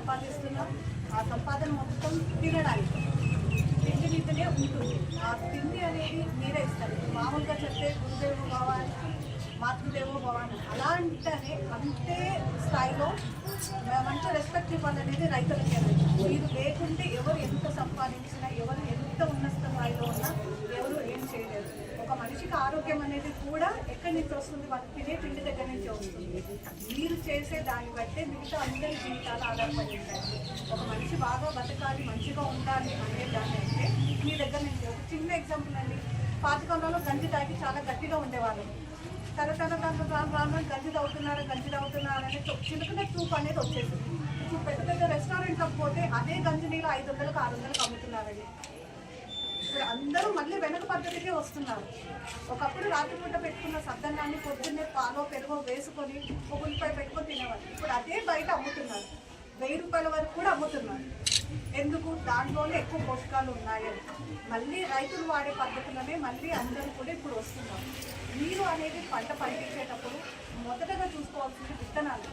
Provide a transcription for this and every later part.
సంపాదిస్తున్నాం. ఆ సంపాదన మొత్తం తినడానికి. తిండి మీదనే ఉంటుంది. ఆ తిండి అనేది మీరే ఇస్తారు. మామూలుగా చెప్తే గురుదేవుడు భవాని మాతృదేవో భవాని అలాంటనే అంతే స్థాయిలో మంచి రెస్పెక్ట్ ఇవ్వాలనేది రైతులకి. మీరు లేకుంటే ఎవరు ఎంత సంపాదించినా ఎవరు ఆరోగ్యం అనేది కూడా ఎక్కడి నుంచి వస్తుంది? వాళ్ళు తినే తిండి దగ్గర నుంచి వస్తుంది. మీరు చేసే దాన్ని బట్టే మిగతా అందరి జీవితాలు ఆధారపడి ఉంటాయి. ఒక మనిషి బాగా బతకాలి మంచిగా ఉండాలి అనే దాన్ని అంటే మీ దగ్గర నుంచి ఒక చిన్న ఎగ్జాంపుల్ అండి. పాతకాలంలో గంజి తాగి చాలా గట్టిగా ఉండేవాళ్ళు. తర్వాత రాను రాను గంజి తాగుతున్నారు గంజి తాగుతున్నారు అనే చిన్నకున్న చూపు అనేది వచ్చేసింది. ఇప్పుడు పెద్ద పెద్ద రెస్టారెంట్లకు పోతే అదే గంజి నీళ్ళు ఐదు వందలకు ఆరు వందలకు అమ్ముతున్నారండి. ఇప్పుడు అందరూ మళ్ళీ వెనక పద్ధతికే వస్తున్నారు. ఒకప్పుడు రాత్రిపూట పెట్టుకున్న సద్దన్నాన్ని పొద్దున్నే పాలో పెరుగో వేసుకొని ఒక ఉల్లిపాయ పెట్టుకొని తినేవారు ఇప్పుడు అదే బయట అమ్ముతున్నారు. వెయ్యి రూపాయల వరకు కూడా అమ్ముతున్నారు. ఎందుకు? దాంట్లోనే ఎక్కువ పోషకాలు ఉన్నాయని మళ్ళీ రైతులు వాడే పద్ధతులనే మళ్ళీ అందరూ కూడా ఇప్పుడు వస్తున్నారు. నీరు అనేది పంట పండించేటప్పుడు మొదటగా చూసుకోవాల్సింది విత్తనాలు.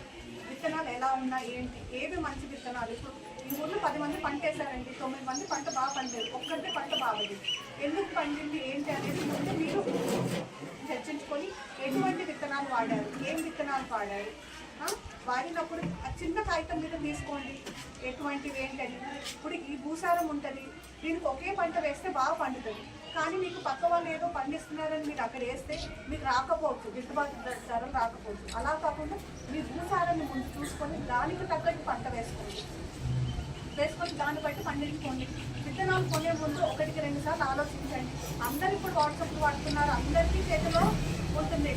విత్తనాలు ఎలా ఉన్నాయి ఏంటి ఏవి మంచి విత్తనాలు? ఇప్పుడు ఈ ఊర్లో పది మంది పంట వేసారండి తొమ్మిది మంది పంట బాగా పండేది ఒక్కరితే పంట బాగలేదు ఎందుకు పండింది ఏంటి అనేది ముందు మీరు చర్చించుకొని ఎటువంటి విత్తనాలు వాడారు ఏం విత్తనాలు వాడారు? వాడినప్పుడు ఆ చిన్న కాగితం మీద తీసుకోండి ఎటువంటివి ఏంటని. ఇప్పుడు ఈ భూసారం ఉంటుంది దీనికి ఒకే పంట వేస్తే బాగా పండుతుంది. కానీ మీకు పక్క వాళ్ళు ఏదో పండిస్తున్నారని మీరు అక్కడ వేస్తే మీకు రాకపోవచ్చు గిట్టుబాటు ధర- ధరలు రాకపోవచ్చు. అలా కాకుండా మీ భూ ముందు చూసుకొని దానికి తగ్గట్టు పంట వేసుకోండి. వేసుకొని దాన్ని బట్టి పండించుకోండి. విత్తనాలు కొనే ముందు ఒకటికి రెండు సార్లు ఆలోచించండి. అందరు ఇప్పుడు వాట్సాప్ వాడుతున్నారు. అందరికీ చేతిలో ఉంటుంది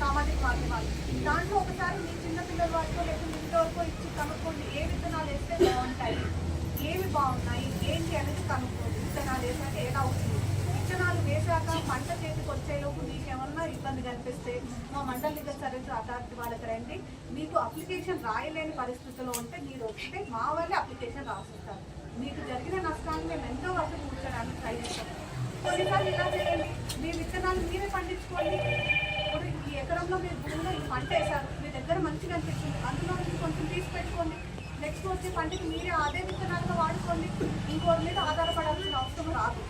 సామాజిక మాధ్యమాలు. దాంట్లో ఒకసారి మీ చిన్నపిల్లలు వాటితో లేకుండా ఇంతవరకు ఇచ్చి కనుక్కోండి ఏ విత్తనాలు వేస్తే బాగుంటాయి ఏవి బాగున్నాయి ఏంటి అనేది కనుక్కోండి విత్తనాలు వేసాక ఎలా అవుతుంది వచ్చాక పంట చేతికి వచ్చేలోపు మీకు ఏమన్నా ఇబ్బంది కనిపిస్తే మా మండల లీగల్ సర్వీస్ అథారిటీ వాళ్ళకి రండి. మీకు అప్లికేషన్ రాయలేని పరిస్థితిలో ఉంటే మీరు వస్తే మా వాళ్ళే అప్లికేషన్ రాసిస్తారు. మీకు జరిగిన నష్టాన్ని మేము ఎంతో వరకు కూర్చోడానికి ట్రై చేస్తాం కొన్నిసార్లు ఇలా చేయండి. మీ విత్తనాలు మీరే పండించుకోండి. ఇప్పుడు ఈ ఎకరంలో మీరు భూమిలో ఈ పంట వేశారు. మీ దగ్గర మంచిగా అనిపిస్తుంది. అందులో మీరు కొంచెం తీసి పెట్టుకోండి. నెక్స్ట్ వచ్చే పంటకి మీరే అదే విత్తనాలుగా వాడుకోండి. ఇంకోటి మీద ఆధారపడాల్సిన అవసరం రాదు.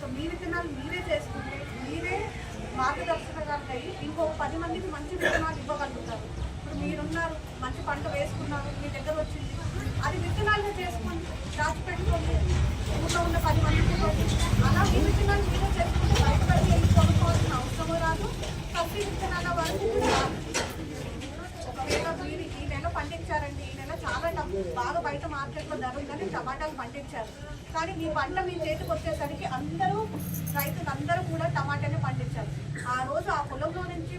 సో మీ విత్తనాలు మీరే చేసుకుంటే మీరే మార్గదర్శకాలు అయ్యి ఇంకో పది మందికి మంచి విత్తనాలు ఇవ్వగలుగుతారు. ఇప్పుడు మీరున్నారు మంచి పంట వేసుకున్నారు మీ దగ్గర వచ్చింది అది విత్తనాలుగా చేసుకొని దాచిపెట్టుకోండి ఊళ్ళో ఉన్న పది మందికి అలా మీ విత్తనాలు మీరే చేసుకుంటే బయటపడి వెళ్ళి కొనుక్కోవాల్సిన అవసరం రాదు. కంపెనీ విత్తనాల వరకు ఒకవేళ మీరు ఈ నెల పండించారండి ఈ నెల చాలా బాగా బయట మార్కెట్లో ధర ఉందని టమాటాలు పండించారు. కానీ మీ పంట మీ చేతికి వచ్చేసరికి అందరూ రైతులు అందరూ కూడా టమాటానే పండించారు ఆ రోజు ఆ పొలంలో నుంచి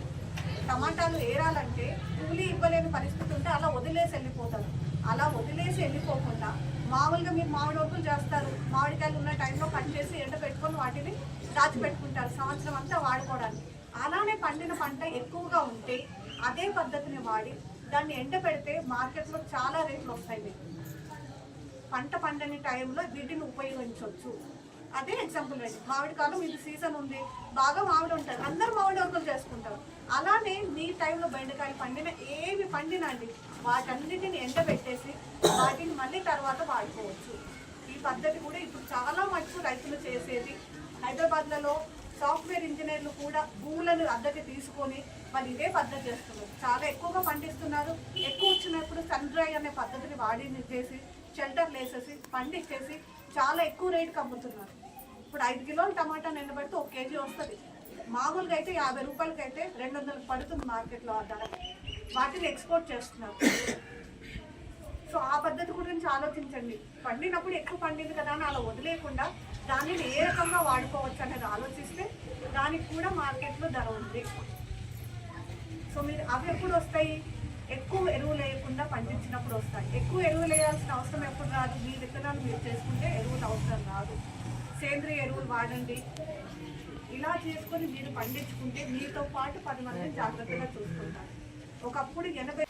టమాటాలు ఏరాలంటే కూలీ ఇవ్వలేని పరిస్థితి ఉంటే అలా వదిలేసి వెళ్ళిపోతారు. అలా వదిలేసి వెళ్ళిపోకుండా మామూలుగా మీరు మామిడి చేస్తారు. మామిడికాయలు ఉన్న టైంలో పనిచేసి చేసి ఎండ పెట్టుకొని వాటిని దాచిపెట్టుకుంటారు. సంవత్సరం అంతా వాడుకోవడానికి. అలానే పండిన పంట ఎక్కువగా ఉంటే అదే పద్ధతిని వాడి దాన్ని ఎండ పెడితే మార్కెట్లో చాలా రేట్లు వస్తాయి పంట పండని టైంలో వీటిని ఉపయోగించవచ్చు అదే ఎగ్జాంపుల్ అండి మామిడి కాలం ఇది సీజన్ ఉంది. బాగా మామిడి ఉంటుంది అందరు మామిడి వరకులు చేసుకుంటారు. అలానే మీ టైంలో బెండకాయలు పండిన ఏవి పండినండి వాటన్నిటిని ఎండబెట్టేసి వాటిని మళ్ళీ తర్వాత వాడుకోవచ్చు. ఈ పద్ధతి కూడా ఇప్పుడు చాలా మటుకు రైతులు చేసేది. హైదరాబాద్లలో సాఫ్ట్వేర్ ఇంజనీర్లు కూడా భూములను అద్దెకి తీసుకొని వాళ్ళు ఇదే పద్ధతి చేస్తున్నారు. చాలా ఎక్కువగా పండిస్తున్నారు. ఎక్కువ వచ్చినప్పుడు సన్ డ్రై అనే పద్ధతిని వాడి చేసి షెల్టర్లు వేసేసి పండించేసి చాలా ఎక్కువ రేటుకి అమ్ముతున్నారు. ఇప్పుడు ఐదు కిలోలు టమాటా నిలబెడితే ఒక కేజీ వస్తుంది. మామూలుగా అయితే యాభై రూపాయలకి అయితే రెండు వందలు పడుతుంది మార్కెట్లో ఆ ధర. వాటిని ఎక్స్పోర్ట్ చేస్తున్నారు. సో ఆ పద్ధతి గురించి ఆలోచించండి. పండినప్పుడు ఎక్కువ పండింది కదా అని అలా వదిలేయకుండా దానిని ఏ రకంగా వాడుకోవచ్చు అనేది ఆలోచిస్తే దానికి కూడా మార్కెట్లో ధర ఉంది. సో మీరు అవి ఎప్పుడు వస్తాయి? ఎక్కువ ఎరువు వేయకుండా పండించినప్పుడు వస్తాయి? ఎక్కువ ఎరువులు వేయాల్సిన అవసరం ఎప్పుడు రాదు? మీ విత్తనాలు మీరు చేసుకుంటే ఎరువులు అవసరం రాదు. సేంద్రియ ఎరువులు వాడండి. ఇలా చేసుకొని మీరు పండించుకుంటే మీతో పాటు పది మందిని జాగ్రత్తగా చూసుకుంటారు. ఒకప్పుడు ఎనభై